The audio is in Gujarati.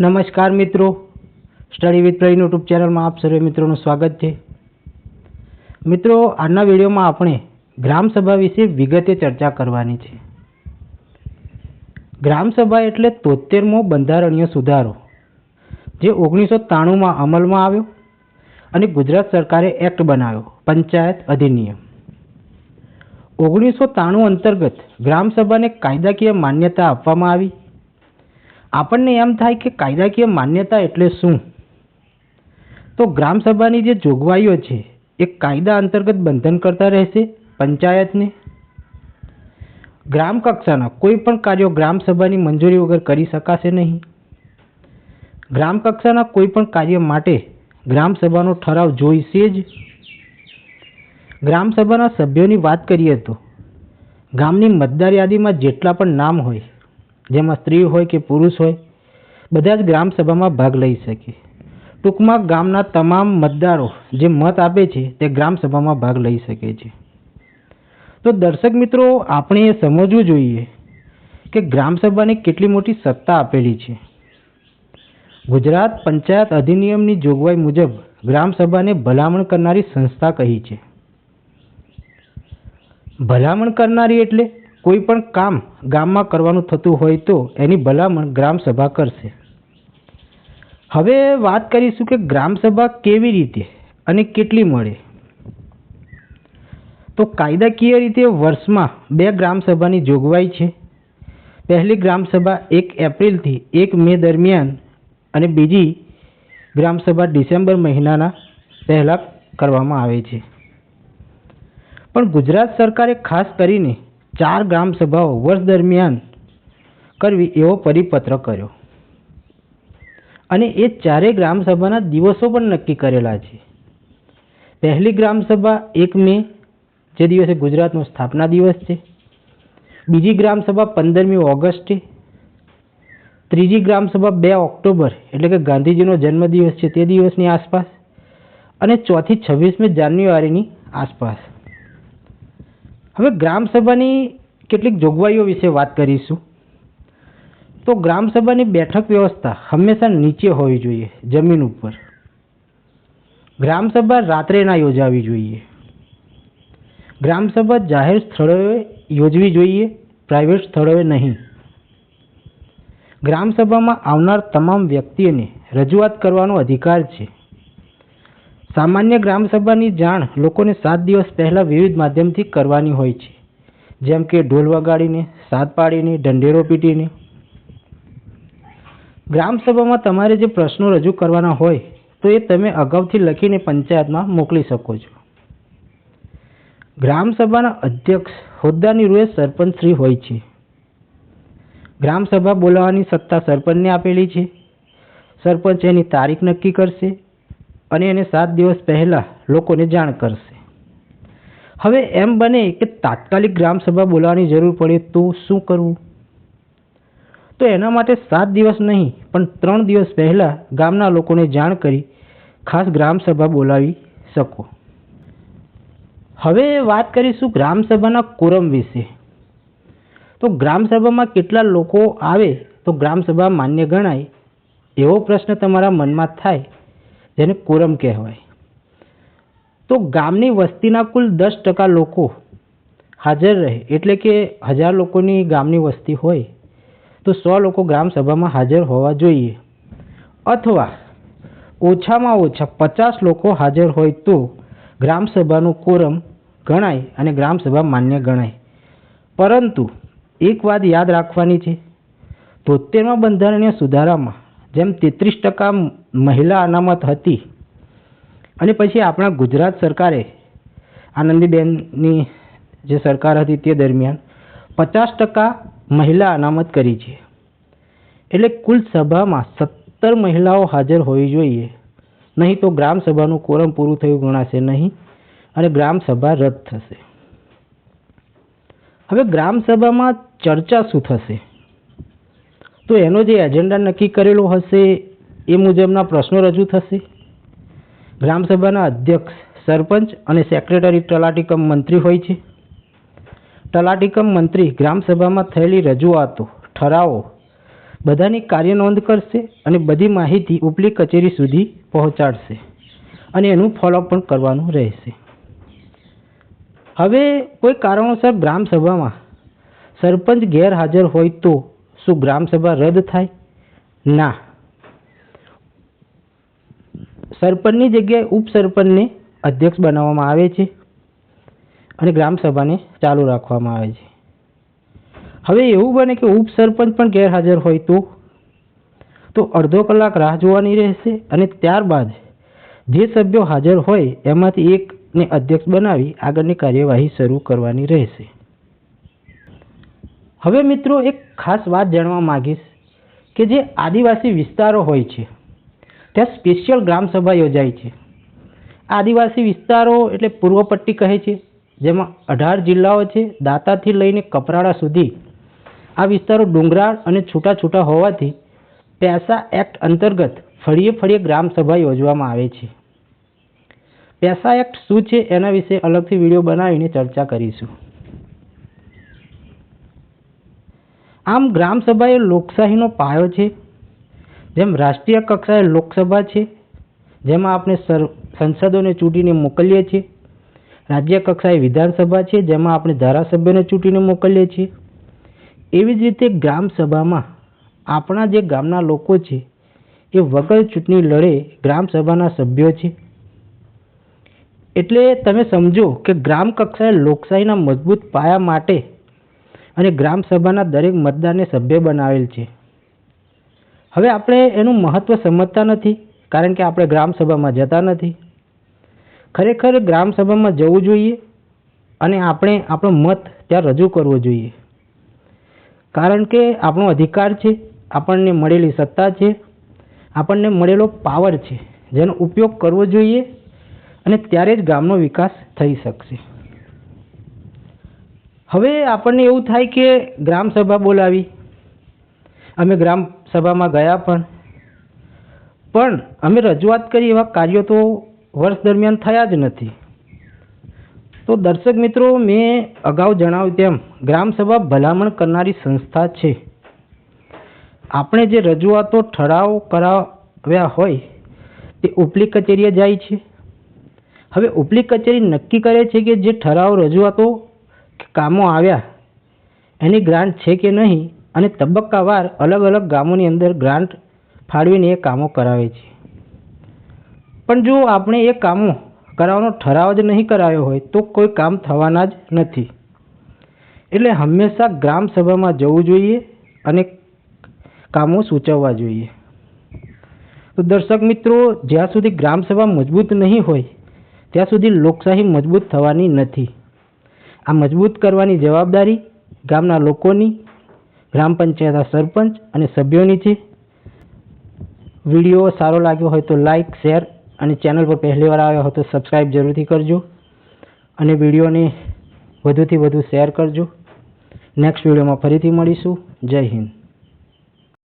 નમસ્કાર મિત્રો. સ્ટડી વિથ પ્રવીણ યુટ્યુબ ચેનલમાં આપ સર્વે મિત્રોનું સ્વાગત છે. મિત્રો, આજના વિડીયોમાં આપણે ગ્રામસભા વિશે વિગતે ચર્ચા કરવાની છે. ગ્રામસભા એટલે તોતેરમો બંધારણીય સુધારો, જે ઓગણીસો ત્રાણુંમાં અમલમાં આવ્યો અને ગુજરાત સરકારે એક્ટ બનાવ્યો, પંચાયત અધિનિયમ. ઓગણીસો ત્રાણું અંતર્ગત ગ્રામસભાને કાયદાકીય માન્યતા આપવામાં આવી. આપણને એમ થાય કે કાયદાકીય માન્યતા એટલે શું? તો ગ્રામસભાની જે જોગવાઈઓ છે, એ કાયદા અંતર્ગત બંધન કરતા રહેશે પંચાયતને? ગ્રામ કક્ષાના કોઈ પણ કાર્યો ગ્રામસભાની મંજૂરી વગર કરી શકાશે નહીં. ગ્રામ કક્ષાના કોઈ પણ કાર્ય માટે ગ્રામસભાનો ઠરાવ જોઈશે જ. ગ્રામસભાના સભ્યોની વાત કરીએ તો, ગામની મતદાર યાદીમાં જેટલા પણ નામ હોય જેમાં સ્ત્રી હોય કે પુરુષ હોય, બધા જ ગ્રામસભામાં ભાગ લઈ શકે. ટૂંકમાં ગામના તમામ મતદારો જે મત આપે છે, તે ગ્રામસભામાં ભાગ લઈ શકે છે. તો દર્શક મિત્રો, આપણે એ સમજવું જોઈએ કે ગ્રામસભાને કેટલી મોટી સત્તા આપેલી છે. ગુજરાત પંચાયત અધિનિયમની જોગવાઈ મુજબ ગ્રામસભાને ભલામણ કરનારી સંસ્થા કહી છે? ભલામણ કરનારી એટલે કોઈ પણ કામ ગામમાં કરવાનું થતું હોય તો એની ભલામણ ગ્રામસભા કરશે. હવે વાત કરીશું કે ગ્રામસભા કેવી રીતે અને કેટલી મળે. તો કાયદાકીય રીતે વર્ષમાં બે ગ્રામસભાની જોગવાઈ છે. પહેલી ગ્રામસભા એક એપ્રિલથી એક મે દરમિયાન અને બીજી ગ્રામસભા ડિસેમ્બર મહિનાના પહેલાં કરવામાં આવે છે. પણ ગુજરાત સરકારે ખાસ કરીને ચાર ગ્રામસભાઓ વર્ષ દરમિયાન કરવી એવો પરિપત્ર કર્યો. અને એ ચારેય ગ્રામસભાના દિવસો પણ નક્કી કરેલા છે. પહેલી ગ્રામસભા એક મે, જે દિવસે ગુજરાતનો સ્થાપના દિવસ છે. બીજી ગ્રામસભા પંદરમી ઓગસ્ટે ત્રીજી ગ્રામસભા બે ઓક્ટોબર, એટલે કે ગાંધીજીનો જન્મદિવસ છે તે દિવસની આસપાસ. અને ચોથી છવ્વીસમી જાન્યુઆરીની આસપાસ. હવે ગ્રામસભાની કેટલીક જોગવાઈઓ વિશે વાત કરીશું. તો ગ્રામસભાની બેઠક વ્યવસ્થા હંમેશા નીચે હોવી જોઈએ, જમીન ઉપર. ગ્રામસભા રાત્રે ના યોજાવી જોઈએ. ગ્રામસભા જાહેર સ્થળોએ યોજવી જોઈએ, પ્રાઇવેટ સ્થળોએ નહીં. ગ્રામસભામાં આવનાર તમામ વ્યક્તિઓને રજૂઆત કરવાનો અધિકાર છે. સામાન્ય ગ્રામસભાની જાણ લોકોને સાત દિવસ પહેલાં વિવિધ માધ્યમથી કરવાની હોય છે. જેમ કે ઢોલ વગાડીને, સાત પાડીને, ઢંઢેરો પીટીને. ગ્રામસભામાં તમારે જે પ્રશ્નો રજૂ કરવાના હોય, તો એ તમે અગાઉથી લખીને પંચાયતમાં મોકલી શકો છો. ગ્રામસભાના અધ્યક્ષ હોદ્દાની રૂએ સરપંચશ્રી હોય છે. ગ્રામસભા બોલાવવાની સત્તા સરપંચને આપેલી છે. સરપંચ એની તારીખ નક્કી કરશે. અને એને સાત દિવસ પહેલાં લોકોને જાણ કરશે. હવે એમ બને કે તાત્કાલિક ગ્રામસભા બોલાવવાની જરૂર પડે તો શું કરવું? તો એના માટે સાત દિવસ નહીં, પણ ત્રણ દિવસ પહેલાં ગામના લોકોને જાણ કરી ખાસ ગ્રામસભા બોલાવી શકો. હવે વાત કરીશું ગ્રામસભાના કોરમ વિશે. તો ગ્રામસભામાં કેટલા લોકો આવે તો ગ્રામસભા માન્ય ગણાય એવો પ્રશ્ન તમારા મનમાં થાય જેને કોરમ કહેવાય. તો ગામની વસ્તીના કુલ દસ ટકા લોકો હાજર રહે, એટલે કે હજાર લોકોની ગામની વસ્તી હોય, તો સો લોકો ગ્રામસભામાં હાજર હોવા જોઈએ. અથવા ઓછામાં ઓછા પચાસ લોકો હાજર હોય તો ગ્રામસભાનું કોરમ ગણાય અને ગ્રામસભા માન્ય ગણાય. પરંતુ એક વાત યાદ રાખવાની છે, તોતેરમાં બંધારણીય સુધારામાં જેમ તેત્રીસ ટકા મહિલા અનામત હતી. અને પછી આપણા ગુજરાત સરકારે, આનંદીબેનની જે સરકાર હતી તે દરમિયાન પચાસ ટકા મહિલા અનામત કરી છે. એટલે કુલ સભામાં સત્તર મહિલાઓ હાજર હોવી જોઈએ. નહીં તો ગ્રામસભાનું કોરમ પૂરું થયું ગણાશે નહીં અને ગ્રામસભા રદ થશે. હવે ગ્રામસભામાં ચર્ચા શું થશે? તો એનો જે એજન્ડા નક્કી કરેલો હશે એ મુજબના પ્રશ્નો રજૂ થશે. ગ્રામસભાના અધ્યક્ષ, સરપંચ અને સેક્રેટરી તલાટીકમ મંત્રી હોય છે. તલાટીકમ મંત્રી ગ્રામસભામાં થયેલી રજૂઆતો, ઠરાવો, બધાની કાર્ય નોંધ કરશે અને બધી માહિતી ઉપલી કચેરી સુધી પહોંચાડશે અને એનું ફોલોઅપ પણ કરવાનું રહેશે. હવે કોઈ કારણોસર ગ્રામસભામાં સરપંચ ગેરહાજર હોય તો શું ગ્રામસભા રદ થાય? ના. સરપંચની જગ્યાએ ઉપસરપંચને અધ્યક્ષ બનાવવામાં આવે છે અને ગ્રામસભાને ચાલુ રાખવામાં આવે છે. હવે એવું બને કે ઉપસરપંચ પણ ગેરહાજર હોય તો? તો અડધો કલાક રાહ જોવાની રહેશે અને ત્યારબાદ જે સભ્યો હાજર હોય એમાંથી એકને અધ્યક્ષ બનાવી આગળની કાર્યવાહી શરૂ કરવાની રહેશે. હવે મિત્રો એક ખાસ વાત જાણવા માંગીશ કે જે આદિવાસી વિસ્તારો હોય છે, ત્યાં સ્પેશિયલ ગ્રામસભા યોજાય છે. આદિવાસી વિસ્તારો એટલે પૂર્વ પટ્ટી કહે છે, જેમાં અઢાર જિલ્લાઓ છે, દાંતાથી લઈને કપરાડા સુધી. આ વિસ્તારો ડુંગરાળ અને છૂટા છૂટા હોવાથી પેસા એક્ટ અંતર્ગત ફળીએ ફળીએ ગ્રામસભા યોજવામાં આવે છે. પેસા એક્ટ શું છે એના વિશે અલગથી વીડિયો બનાવીને ચર્ચા કરીશું. આમ ગ્રામસભા એ લોકશાહીનો પાયો છે. જેમ રાષ્ટ્રીય કક્ષાએ લોકસભા છે. જેમાં આપણે સંસદોને ચૂંટીને મોકલીએ છીએ. રાજ્ય કક્ષાએ વિધાનસભા છે. જેમાં આપણે ધારાસભ્યોને ચૂંટીને મોકલીએ છીએ. એવી જ રીતે ગ્રામસભામાં આપણા જે ગામના લોકો છે, એ વગર ચૂંટણી લડે ગ્રામસભાના સભ્યો છે. એટલે તમે સમજો કે ગ્રામ કક્ષાએ લોકશાહીના મજબૂત પાયા માટે અને ગ્રામસભાના દરેક મતદારને સભ્ય બનાવેલ છે. હવે આપણે એનું મહત્ત્વ સમજતા નથી, કારણ કે આપણે ગ્રામસભામાં જતા નથી. ખરેખર ગ્રામસભામાં જવું જોઈએ અને આપણે આપણો મત ત્યાં રજૂ કરવો જોઈએ. કારણ કે આપણો અધિકાર છે, આપણને મળેલી સત્તા છે, આપણને મળેલો પાવર છે, જેનો ઉપયોગ કરવો જોઈએ અને ત્યારે જ ગામનો વિકાસ થઈ શકશે. હવે આપણને એવું થાય કે ગ્રામસભા બોલાવી. અમે ગ્રામસભામાં ગયા પણ. પણ અમે રજૂઆત કરી એવા કાર્યો તો વર્ષ દરમિયાન થયા જ નથી. તો દર્શક મિત્રો, મેં અગાઉ જણાવ્યું તેમ ગ્રામસભા ભલામણ કરનારી સંસ્થા છે. આપણે જે રજૂઆતો ઠરાવ કરાવ્યા હોય, તે ઉપલી કચેરીએ જાય છે. હવે ઉપલી કચેરી નક્કી કરે છે કે જે ઠરાવ રજૂઆતો કામો આવ્યા. એની ગ્રાન્ટ છે કે નહીં અને તબક્કાવાર અલગ અલગ ગામોની અંદર ગ્રાન્ટ ફાળવીને એ કામો કરાવે છે. પણ જો આપણે એ કામો કરાવવાનો ઠરાવ જ નહીં કરાયો હોય તો કોઈ કામ થવાના જ નથી. એટલે હંમેશા ગ્રામ સભામાં જવું જોઈએ અને કામો સૂચવવા જોઈએ. તો દર્શક મિત્રો, જ્યાં સુધી ગ્રામસભા મજબૂત નહીં હોય, ત્યાં સુધી લોકશાહી મજબૂત થવાની નથી. આ મજબૂત કરવાની જવાબદારી ગામના લોકોની, ગ્રામ પંચાયતના સરપંચ અને સભ્યોની છે. વીડિયો સારો લાગ્યો હોય તો લાઈક, શેર અને ચેનલ પર પહેલીવાર આવ્યા હોય તો સબસ્ક્રાઈબ જરૂરથી કરજો અને વિડીયોને વધુથી વધુ શેર કરજો. નેક્સ્ટ વિડીયોમાં ફરીથી મળીશું. જય હિન્દ.